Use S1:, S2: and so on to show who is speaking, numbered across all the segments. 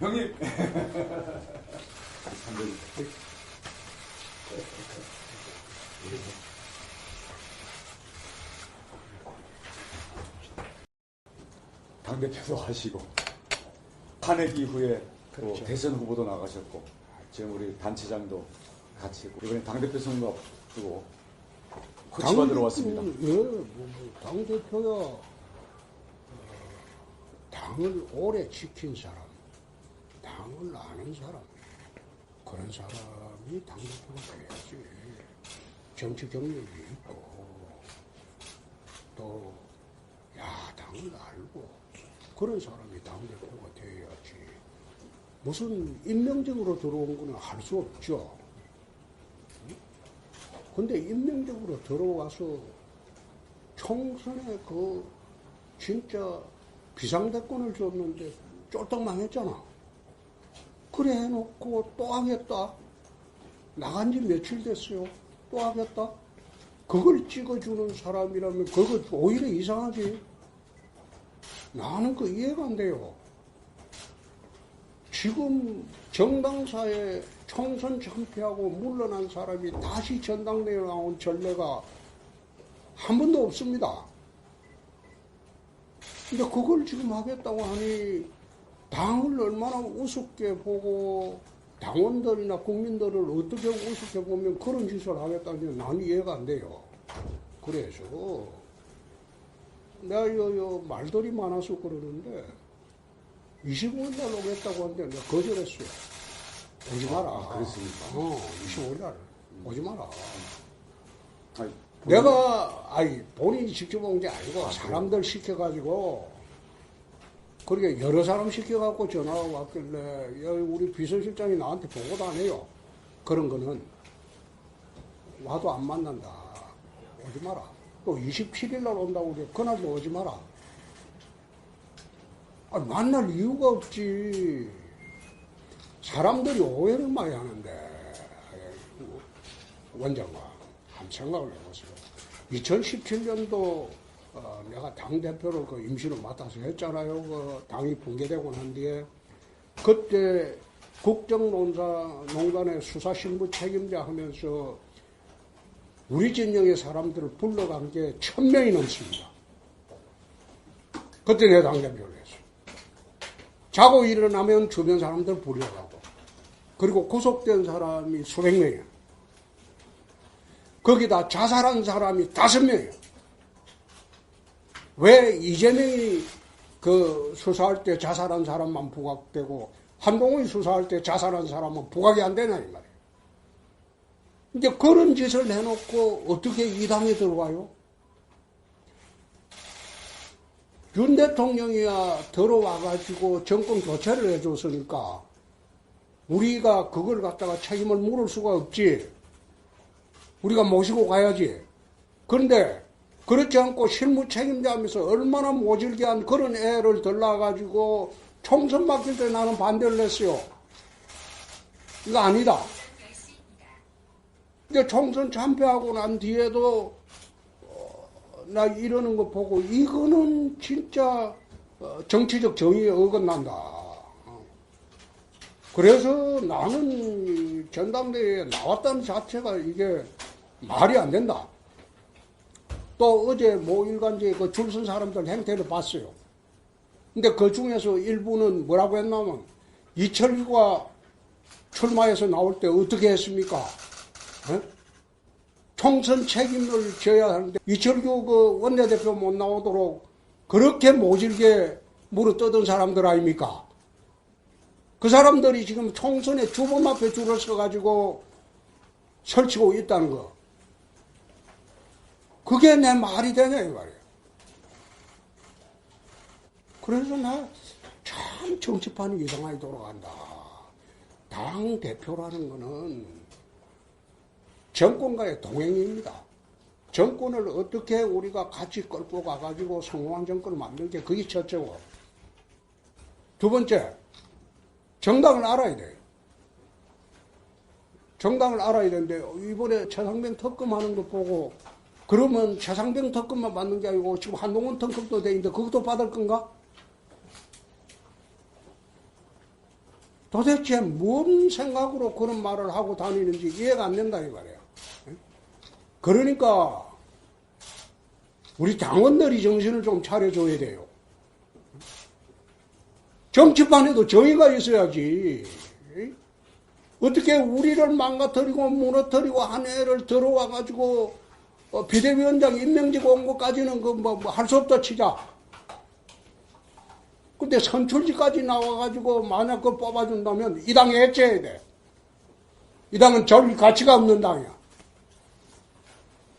S1: 형님. 당대표도 하시고 탄핵 이후에 또
S2: 그렇죠.
S1: 대선 후보도 나가셨고 지금 우리 단체장도 같이 했고 이번에 당대표 선거 앞두고 코치가 들어왔습니다.
S2: 예, 뭐, 뭐, 당대표야, 어, 당을 오래 지킨 사람, 당을 아는 사람, 그런 사람이 당대표가 돼야지. 정치 경력이 있고, 또, 야당을 알고, 그런 사람이 당대표가 돼야지. 무슨 임명적으로 들어온 거는 할 수 없죠. 근데 임명적으로 들어와서 총선에 그 진짜 비상대권을 줬는데 쫄딱 망했잖아. 그래 해놓고 또 하겠다. 나간 지 며칠 됐어요. 또 하겠다. 그걸 찍어주는 사람이라면 그거 오히려 이상하지. 나는 그 이해가 안 돼요. 지금 정당사에 총선 참패하고 물러난 사람이 다시 전당대회 나온 전례가 한 번도 없습니다. 근데 그걸 지금 하겠다고 하니 당을 얼마나 우습게 보고 당원들이나 국민들을 어떻게 우습게 보면 그런 짓을 하겠다는 난 이해가 안 돼요. 그래서 내가 요, 요 말들이 많아서 그러는데 25일 날 오겠다고 하는데 내가 거절했어요. 오지 마라.
S1: 아, 그랬습니까?
S2: 어, 25일 날 오지 마라.
S1: 아니,
S2: 내가 아니 본인이 직접 온 게 아니고 사람들 시켜가지고 그렇게 여러 사람 시켜갖고 전화가 왔길래 야, 우리 비서실장이 나한테 보고도 안 해요. 그런 거는 와도 안 만난다. 오지 마라. 또 27일 날 온다고 그래. 그날도 오지 마라. 아, 만날 이유가 없지. 사람들이 오해를 많이 하는데 원장과 한 생각을 해보세요. 2017년도 어, 내가 당 대표를 그 임시로 맡아서 했잖아요. 그 당이 붕괴되고 난 뒤에 그때 국정농사 농단의 수사신부 책임자 하면서 우리 진영의 사람들을 불러간 게 천 명이 넘습니다. 그때 내 당대표를 했어요. 자고 일어나면 주변 사람들 불려가고 그리고 구속된 사람이 수백 명이에요. 거기다 자살한 사람이 다섯 명이에요. 왜 이재명이 그 수사할 때 자살한 사람만 부각되고 한동훈이 수사할 때 자살한 사람은 부각이 안 되냐 이 말이에요. 이제 그런 짓을 해놓고 어떻게 이 당에 들어와요? 윤 대통령이야 들어와가지고 정권 교체를 해줬으니까 우리가 그걸 갖다가 책임을 물을 수가 없지. 우리가 모시고 가야지. 그런데 그렇지 않고 실무 책임자 하면서 얼마나 모질게 한 그런 애를 들러가지고 총선 맡길 때 나는 반대를 했어요. 이거 아니다. 근데 총선 참패하고 난 뒤에도 어, 나 이러는 거 보고 이거는 진짜 어, 정치적 정의에 어긋난다. 어. 그래서 나는 이 전당대회에 나왔다는 자체가 이게 말이 안 된다. 또 어제 모 일간지에 그 줄 선 사람들 행태를 봤어요. 근데 그 중에서 일부는 뭐라고 했냐면 이철규가 출마해서 나올 때 어떻게 했습니까? 예? 총선 책임을 져야 하는데 이철규 그 원내대표 못 나오도록 그렇게 모질게 물어 뜯은 사람들 아닙니까? 그 사람들이 지금 총선에 주범 앞에 줄을 서가지고 설치고 있다는 거. 그게 내 말이 되냐, 이 말이에요. 그래서 나 참 정치판이 이상하게 돌아간다. 당 대표라는 거는 정권과의 동행입니다. 정권을 어떻게 우리가 같이 끌고 가가지고 성공한 정권을 만든 게 그게 첫째고. 두 번째, 정당을 알아야 돼요. 정당을 알아야 되는데, 이번에 최상병 특검하는 거 보고, 그러면 최상병 특검만 받는 게 아니고, 지금 한동훈 특검도 돼 있는데, 그것도 받을 건가? 도대체 뭔 생각으로 그런 말을 하고 다니는지 이해가 안 된다 이 말이에요. 그러니까 우리 당원들이 정신을 좀 차려줘야 돼요. 정치판에도 정의가 있어야지. 어떻게 우리를 망가뜨리고 무너뜨리고 한 해를 들어와가지고 어, 비대위원장 임명직 온 것까지는 그뭐할 수 없다 치자. 근데 선출직까지 나와가지고 만약 그걸 뽑아준다면 이 당에 해체해야 돼. 이 당은 절 가치가 없는 당이야.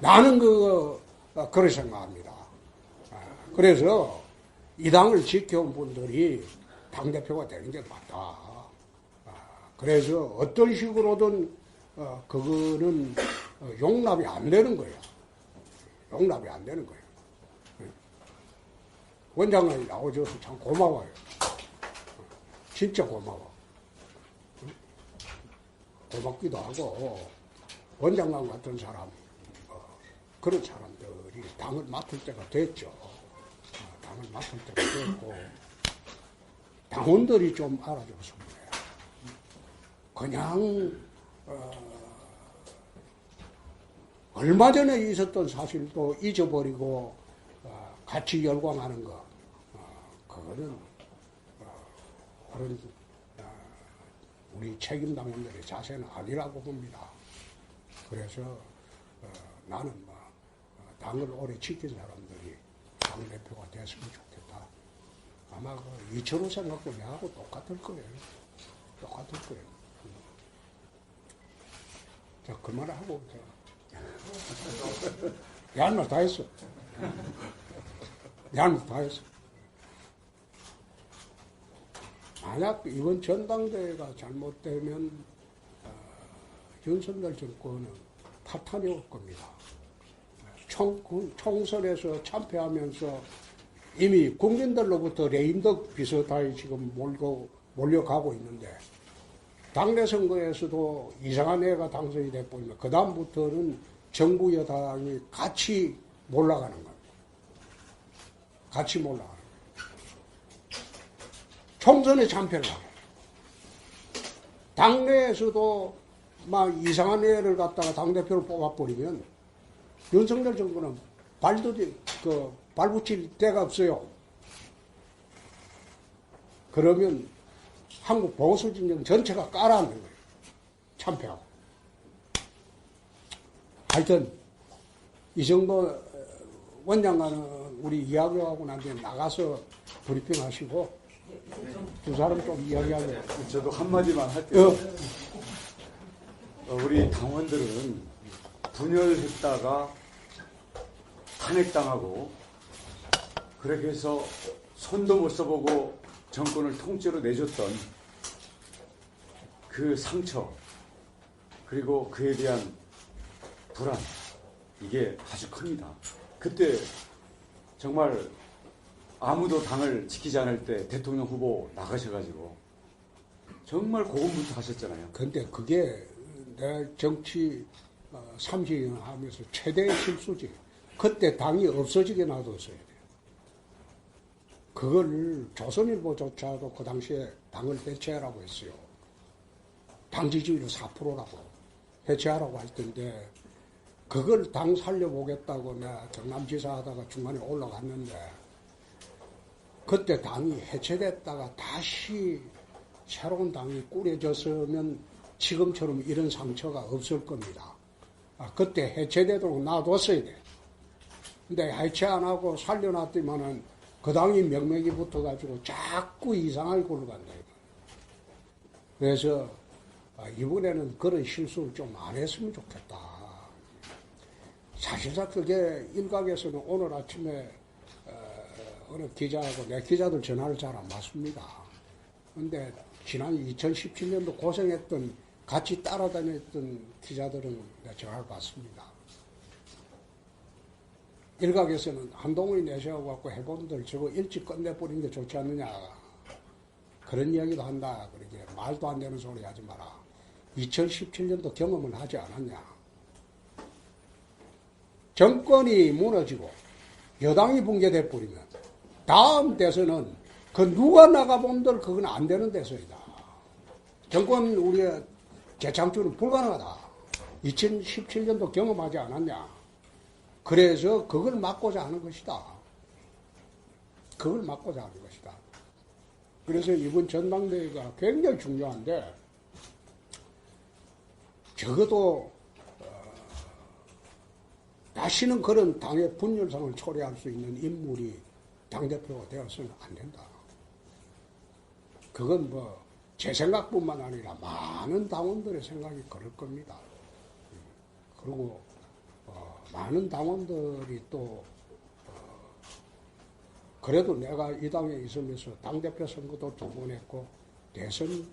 S2: 나는 그, 어, 그렇게 생각합니다. 아, 그래서 이 당을 지켜온 분들이 당대표가 되는 게 맞다. 아, 그래서 어떤 식으로든, 어, 그거는 어, 용납이 안 되는 거예요. 용납이 안 되는 거예요. 원장님이 나오셔서 참 고마워요. 진짜 고마워. 고맙기도 하고, 원장님 같은 사람, 어, 그런 사람들이 당을 맡을 때가 됐죠. 어, 당을 맡을 때가 됐고, 당원들이 좀 알아줬으면 해요. 그냥, 어, 얼마 전에 있었던 사실도 잊어버리고, 어, 같이 열광하는 거, 어, 그거는, 어, 그런, 어, 우리 책임 당원들의 자세는 아니라고 봅니다. 그래서, 어, 나는 뭐, 어, 당을 오래 지킨 사람들이 당 대표가 됐으면 좋겠다. 아마 그 이철호 생각도 내하고 똑같을 거예요. 똑같을 거예요. 음. 자, 그만하고, 자. 야말 다 했어. 야말 다 했어. 만약 이번 전당대회가 잘못되면 어, 윤석열 정권은 파탄이 올 겁니다. 총, 총선에서 참패하면서 이미 국민들로부터 레임덕 비슷하게 지금 몰고, 몰려가고 있는데 당내 선거에서도 이상한 애가 당선이 돼버리면 그 다음부터는 정부 여당이 같이 몰라가는 겁니다. 같이 몰라가는 거예요. 총선에 참패를 하고 당내에서도 막 이상한 애를 갖다가 당대표를 뽑아버리면 윤석열 정부는 발도 디- 그 발붙일 데가 없어요. 그러면 한국 보수 진영 전체가 깔아앉는 거예요. 참패하고. 하여튼 이정도 원장과는 우리 이야기하고 난 뒤에 나가서 브리핑 하시고 두 사람 좀 이야기하고
S1: 저도 한마디만 할게요.
S2: 어,
S1: 어, 우리 당원들은 분열했다가 탄핵당하고 그렇게 해서 손도 못 써보고 정권을 통째로 내줬던 그 상처 그리고 그에 대한 불안 이게 아주 큽니다. 그때 정말 아무도 당을 지키지 않을 때 대통령 후보 나가셔가지고 정말 고군분투 하셨잖아요.
S2: 근데 그게 내 정치 30년 하면서 최대의 실수지. 그때 당이 없어지게 놔뒀어야 돼. 그걸 조선일보조차도 그 당시에 당을 해체하라고 했어요. 당 지지율 4%라고 해체하라고 할 텐데 그걸 당 살려보겠다고 내가 경남지사 하다가 중간에 올라갔는데 그때 당이 해체됐다가 다시 새로운 당이 꾸려졌으면 지금처럼 이런 상처가 없을 겁니다. 아, 그때 해체되도록 놔뒀어야 돼. 근데 해체 안 하고 살려놨더만은 그 당이 명맥이 붙어가지고 자꾸 이상하게 굴러간다. 그래서 아, 이번에는 그런 실수를 좀 안 했으면 좋겠다. 사실상 그게 일각에서는 오늘 아침에 어, 어느 기자하고 내 기자들 전화를 잘 안 받습니다. 근데 지난 2017년도 고생했던 같이 따라다녔던 기자들은 내가 전화를 받습니다. 일각에서는 한동훈이 내세워갖고 해본들 저거 일찍 끝내버린 게 좋지 않느냐. 그런 이야기도 한다. 그러게 말도 안 되는 소리 하지 마라. 2017년도 경험을 하지 않았냐. 정권이 무너지고 여당이 붕괴돼 버리면 다음 대선은 그 누가 나가본들 그건 안 되는 대선이다. 정권 우리의 재창출은 불가능하다. 2017년도 경험하지 않았냐. 그래서 그걸 막고자 하는 것이다. 그걸 막고자 하는 것이다. 그래서 이번 전당대회가 굉장히 중요한데, 적어도, 어, 다시는 그런 당의 분열상을 초래할 수 있는 인물이 당대표가 되어서는 안 된다. 그건 뭐, 제 생각뿐만 아니라 많은 당원들의 생각이 그럴 겁니다. 그리고, 어, 많은 당원들이 또, 어, 그래도 내가 이 당에 있으면서 당대표 선거도 두 번 했고, 대선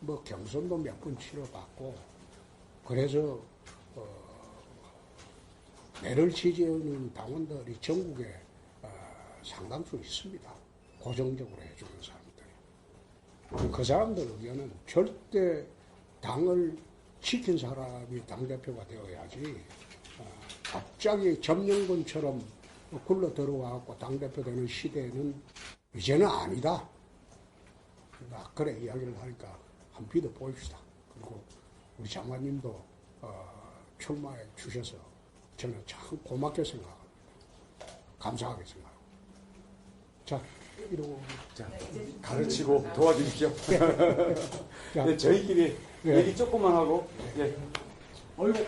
S2: 뭐 경선도 몇 번 치러봤고, 그래서, 어, 매를 지지하는 당원들이 전국에 어, 상당수 있습니다. 고정적으로 해주는 사람들이. 그 사람들 의견은 절대 당을 지킨 사람이 당대표가 되어야지 어, 갑자기 점령군처럼 굴러 들어와갖고 당대표 되는 시대는 이제는 아니다. 나 그래 이야기를 하니까 한 비도 보입시다. 그리고 우리 장관님도 어, 출마해 주셔서 저는 참 고맙게 생각합니다. 감사하게 생각합니다. 자, 이러고
S1: 자, 가르치고 도와주십시오.
S2: 자,
S1: 네, 저희끼리
S2: 네.
S1: 얘기 조금만 하고, 예.
S3: 어이구